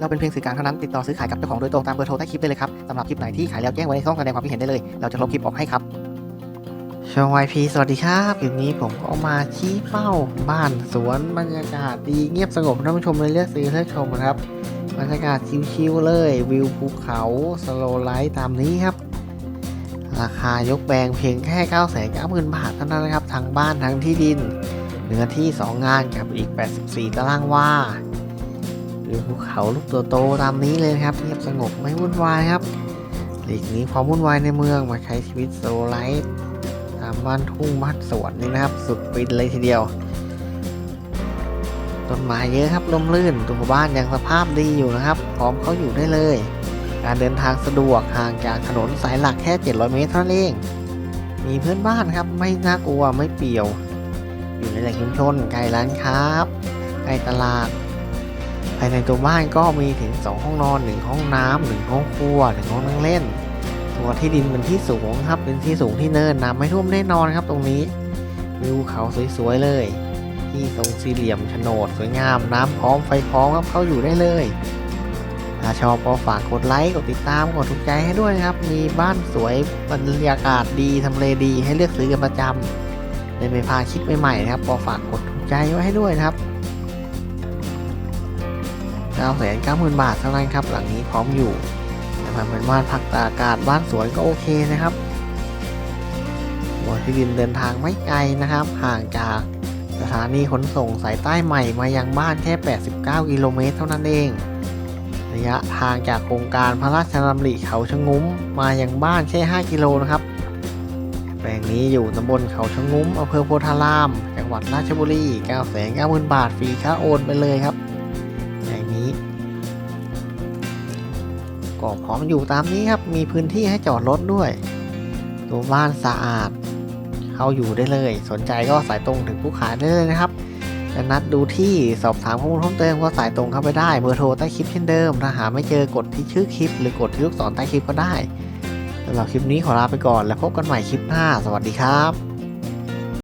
เราเป็นเพียงสื่อกลางเท่านั้นติดต่อซื้อขายกับเจ้าของโดยตรงตามเบอร์โทรใต้คลิปได้เลยครับสำหรับคลิปไหนที่ขายแล้วแจ้งไว้ในช่องแสดงความคิดเห็นได้เลย เราจะลบคลิปออกให้ครับช่อง YP สวัสดีครับคลิปนี้ผมก็มาชี้เป้าบ้านสวนบรรยากาศดีเงียบสงบท่านผู้ชมเลยเลือกซื้อเลือกชมนะครับบรรยากาศชิวๆเลย วิวภูเขาสโลไลท์ตามนี้ครับ ราคายกแบงเพียงแค่9 9 0 0 0 0 บาทเท่านั้นนะครับทั้งบ้านทั้งที่ดินเนื้อที่ 2 งานกับอีก 84 ตารางวา วิวภูเขาลูกตัวโตตามนี้เลยครับเงียบสงบไม่วุ่นวายครับหลีกนี้ความวุ่นวายในเมืองมาใช้ชีวิตโซลไลท์ตามบ้านทุ่งบ้านสวนนี่นะครับ สุดฟินเลยทีเดียวต้นไม้เยอะครับร่มรื่นตัวบ้านยังสภาพดีอยู่นะครับ พร้อมเขาอยู่ได้เลย การเดินทางสะดวกห่างจากถนนสายหลักแค่ 700 เมตรเท่านั้นเอง มีเพื่อนบ้านครับไม่น่ากลัวไม่เปี่ยว อยู่ในแหล่งชุมชนใกล้ร้านค้าใกล้ตลาด ภายในตัวบ้านก็มีถึง 2 ห้องนอน 1 ห้องน้ำหนึ่งห้องครัวหนึ่งห้องนั่งเล่น ตัวที่ดินเป็นที่สูงครับ เป็นที่สูงที่เนินน้ำไม่ท่วมแน่นอนครับตรงนี้วิวเขาสวยๆเลย ที่ทรงสี่เหลี่ยมโฉนดสวยงามน้ำพร้อมไฟพร้อมครับเข้าอยู่ได้เลยถ้าชอบก็ฝากกดไลค์กดติดตามกดถูกใจให้ด้วยนะครับ มีบ้านสวยบรรยากาศดีทำเลดีให้เลือกซื้อกันประจำได้ไม่พลาดคลิปใหม่ๆนะครับก็ฝากกดถูกใจไว้ให้ด้วยนะครับ 9แสนเก้าหมื่นบาทเท่านั้นครับ หลังนี้พร้อมอยู่แต่มันเป็นบ้านพักตากอากาศบ้านสวนก็โอเคนะครับหัวที่ดินเดินทางไม่ไกลนะครับ ห่างจากสถานีขนส่งสายใต้ใหม่มายังบ้านแค่ 89 กิโลเมตรเท่านั้นเอง ระยะทางจากโครงการพระราชดำริเขาชะงุ้มมายังบ้านแค่ 5 กิโลนะครับ แปลงนี้อยู่ตำบลเขาชะงุ้มอำเภอโพธาราม จังหวัดราชบุรี 9 9 0 0 0 0 บาท ฟรีค่าโอนไปเลยครับ นี้ ก็พร้อมอยู่ตามนี้ครับ มีพื้นที่ให้จอดรถด้วยตัวบ้านสะอาด เข้าอยู่ได้เลย สนใจก็สายตรงถึงผู้ขายได้เลยนะครับจะนัดดูที่สอบถามข้อมูลเพิ่มเติมก็สายตรงเข้าไปได้เบอร์โทรใต้คลิปเช่นเดิม ถ้าหาไม่เจอกดที่ชื่อคลิป หรือกดที่ลูกศรใต้คลิปก็ได้สำหรับคลิปนี้ขอลาไปก่อน แล้วพบกันใหม่คลิปหน้า สวัสดีครับ